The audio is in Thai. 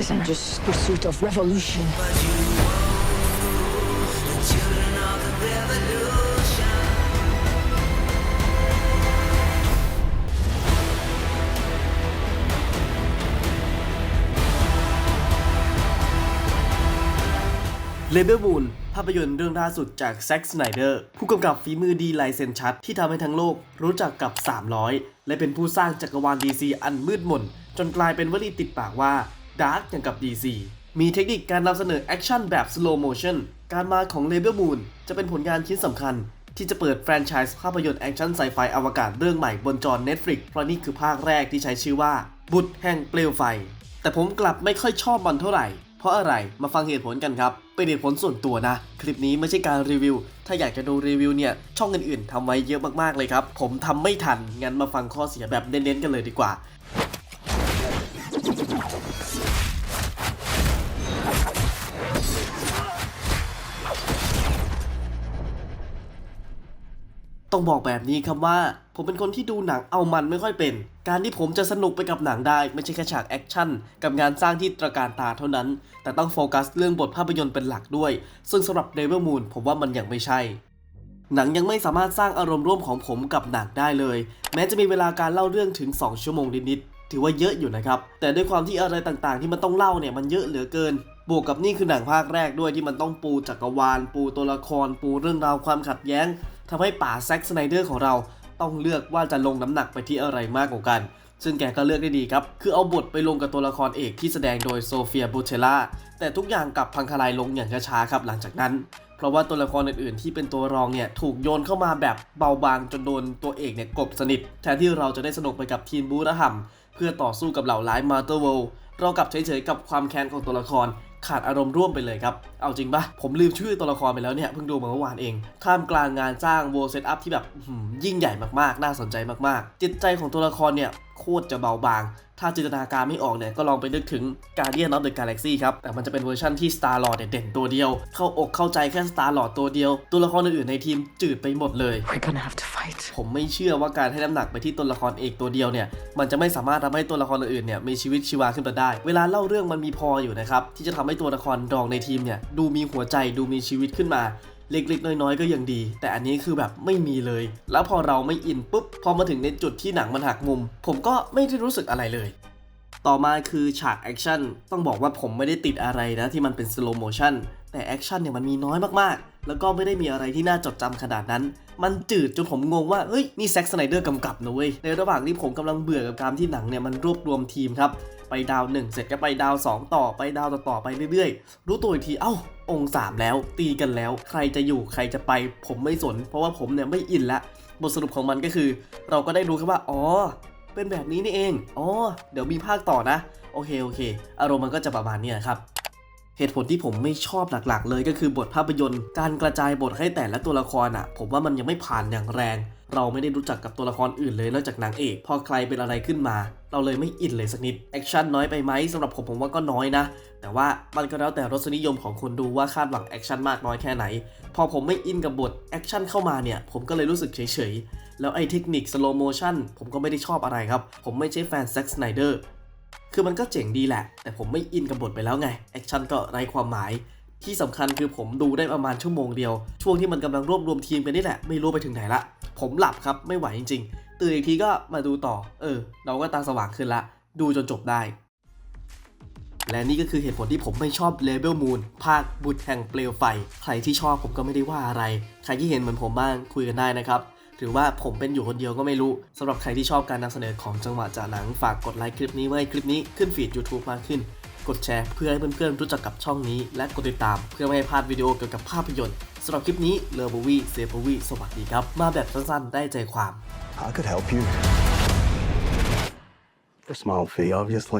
isn't just pursuit of revolution. l a b e l Moon ภาพยนตร์เรื่องล่าสุดจากแซ็กสไนเดอร์ผู้กำกับฝีมือดีลายเซ็นชัด ที่ทำให้ทั้งโลกรู้จักกับ 300 และเป็นผู้สร้างจักรวาล DC อันมืดมน จนกลายเป็นวลีติดปากว่า ดาร์กอย่างกับ DC มีเทคนิคการนำเสนอแอคชั่นแบบ slow motion การมาของ l a b e l Moon จะเป็นผลงานชิ้นสำคัญ ที่จะเปิดแฟรนไชส์ภาพยนตร์แอคชั่นไซไฟอวกาศเรื่องใหม่บนจอ Netflix เพราะนี่คือภาคแรกที่ใช้ชื่อว่า บุตรแห่งเปลวไฟ แต่ผมกลับไม่ค่อยชอบมันเท่าไหร่ เพราะอะไรมาฟังเหตุผลกันครับเป็นเหตุผลส่วนตัวนะ คลิปนี้ไม่ใช่การรีวิว ถ้าอยากจะดูรีวิวเนี่ย ช่องอื่นๆทำไว้เยอะมากๆเลยครับ ผมทำไม่ทันงั้นมาฟังข้อเสียแบบเน้นๆกันเลยดีกว่า ต้องบอกแบบนี้ครับว่า ผมเป็นคนที่ดูหนังเอามันไม่ค่อยเป็น การที่ผมจะสนุกไปกับหนังได้ไม่ใช่แค่ฉากแอคชั่นกับงานสร้างที่ตระการตาเท่านั้น แต่ต้องโฟกัสเรื่องบทภาพยนตร์เป็นหลักด้วย ซึ่งสำหรับ Devil Moon ผมว่ามันยังไม่ใช่ หนังยังไม่สามารถสร้างอารมณ์ร่วมของผมกับหนังได้เลย แม้จะมีเวลาการเล่าเรื่องถึง 2 ชั่วโมงนิดๆถือว่าเยอะอยู่นะครับแต่ด้วยความที่อะไรต่างๆ ที่มันต้องเล่าเนี่ยมันเยอะเหลือเกินบวกกับนี่คือหนังภาคแรกด้วยที่มันต้องปูจักรวาล ปูตัวละคร ปูเรื่องราวความขัดแย้ง ทำให้ป่าแซ็กสไนเดอร์ของเราต้องเลือกว่าจะลงน้ำหนักไปที่อะไรมากกว่ากัน ซึ่งแกก็เลือกได้ดีครับ คือเอาบทไปลงกับตัวละครเอกที่แสดงโดยโซเฟียบูเทล่า แต่ทุกอย่างกลับพังทลายลงอย่างช้าๆครับหลังจากนั้น เพราะว่าตัวละครอื่นๆ ที่เป็นตัวรองเนี่ยถูกโยนเข้ามาแบบเบาบางจนโดนตัวเอกเนี่ยกบสนิท แทนที่เราจะได้สนุกไปกับทีมบูระหัมเพื่อต่อสู้กับเหล่าร้ายมาเตอร์เวลเรากลับเฉยๆกับความแค้นของตัวละคร ขาดอารมณ์ร่วมไปเลยครับ เอาจริงปะผมลืมชื่อตัวละครไปแล้วเนี่ย เพิ่งดูมาเมื่อวานเอง ท่ามกลางงานสร้างโวเซตอัพที่แบบยิ่งใหญ่มากๆ น่าสนใจมากๆ จิตใจของตัวละครเนี่ย โคตรจะเบาบาง ถ้าจินตนาการไม่ออกเนี่ยก็ลองไปนึกถึง Guardian of the Galaxy ครับ แต่มันจะเป็นเวอร์ชันที่ Star Lord เนี่ยเด่นตัวเดียว เข้าอกเข้าใจแค่ Star Lord ตัวเดียว ตัวละครอื่นๆในทีมจืดไปหมดเลย We're gonna have to fight. ผมไม่เชื่อว่าการให้น้ำหนักไปที่ตัวละครเอกตัวเดียวเนี่ย มันจะไม่สามารถทำให้ตัวละครอื่นๆเนี่ยมีชีวิตชีวาขึ้นมาได้ เวลาเล่าเรื่องมันมีพออยู่นะครับที่จะทำให้ตัวละครรองในทีมเนี่ยดูมีหัวใจดูมีชีวิตขึ้นมา เล็กๆ น้อยๆ ก็ยังดี แต่อันนี้คือแบบไม่มีเลย แล้วพอเราไม่อินปุ๊บพอมาถึงในจุดที่หนังมันหักมุม ผมก็ไม่ได้รู้สึกอะไรเลยต่อมาคือฉากแอคชั่นต้องบอกว่าผมไม่ได้ติดอะไรนะที่มันเป็นสโลโมชั o นแต่แอคชั่นเนี่ยมันมีน้อยมากๆ แล้วก็ไม่ได้มีอะไรที่น่าจดจำขนาดนั้น มันจืดจนผมงงว่า เฮ้ย นี่แซ็กสไนเดอร์กำกับนะเว้ย ในระหว่างที่ผมกำลังเบื่อกับการที่หนังเนี่ยมันรวบรวมทีมครับ ไปดาวหนึ่งเสร็จก็ไปดาว 2 ต่อไปดาวต่อไปเรื่อยๆ รู้ตัวอีกทีเอ้าองค์สามแล้ว ตีกันแล้ว ใครจะอยู่ใครจะไป ผมไม่สน เพราะว่าผมเนี่ยไม่อินละบทสรุปของมันก็คือ เราก็ได้รู้แค่ว่าอ๋อเป็นแบบนี้นี่เองอ๋อเดี๋ยวมีภาคต่อนะ โอเคโอเค อารมณ์มันก็จะประมาณนี้ครับเหตุผลที่ผมไม่ชอบหลักๆ เลยก็คือบทภาพยนตร์ การกระจายบทให้แต่ละตัวละครอะ ผมว่ามันยังไม่ผ่านอย่างแรง เราไม่ได้รู้จักกับตัวละครอื่นเลยนอกจากนางเอก พอใครเป็นอะไรขึ้นมา เราเลยไม่อินเลยสักนิด แอคชั่นน้อยไปไหมสำหรับผมผมว่าก็น้อยนะ แต่ว่ามันก็แล้วแต่รสนิยมของคนดูว่าคาดหวังแอคชั่นมากน้อยแค่ไหน พอผมไม่อินกับบทแอคชั่นเข้ามาเนี่ย ผมก็เลยรู้สึกเฉยๆ แล้วไอ้เทคนิคสโลโมชันผมก็ไม่ได้ชอบอะไรครับ ผมไม่ใช่แฟนแซ็กสไนเดอร์ คือมันก็เจ๋งดีแหละ แต่ผมไม่อินกับบทไปแล้วไง แอคชั่นก็ไร้ความหมาย ที่สำคัญคือผมดูได้ประมาณชั่วโมงเดียว ช่วงที่มันกำลังรวบรวมทีมกันนี่แหละ ไม่รู้ไปถึงไหนละ ผมหลับครับไม่ไหวจริง ๆ ตื่นอีกทีก็มาดูต่อ เออ เราก็ตาสว่างขึ้นละ ดูจนจบได้ และนี่ก็คือเหตุผลที่ผมไม่ชอบ Label Moon ภาคบุตรแห่งเปลวไฟ ใครที่ชอบผมก็ไม่ได้ว่าอะไร ใครที่เห็นเหมือนผมบ้างคุยกันได้นะครับหรือว่าผมเป็นอยู่คนเดียวก็ไม่รู้สำหรับใครที่ชอบการนำเสนอของจังหวะจากหนังฝากกดไลค์คลิปนี้ไว้คลิปนี้ขึ้นฟีด YouTube มากขึ้น กดแชร์เพื่อให้เพื่อนๆรู้จักกับช่องนี้ และกดติดตามเพื่อไม่ให้พลาดวิดีโอเกี่ยวกับภาพยนตร์สำหรับคลิปนี้เลอร์บวีเซฟวีสวัสดีครับ มาแบบสั้นๆ ได้ใจความ I could help you. A small fee, obviously.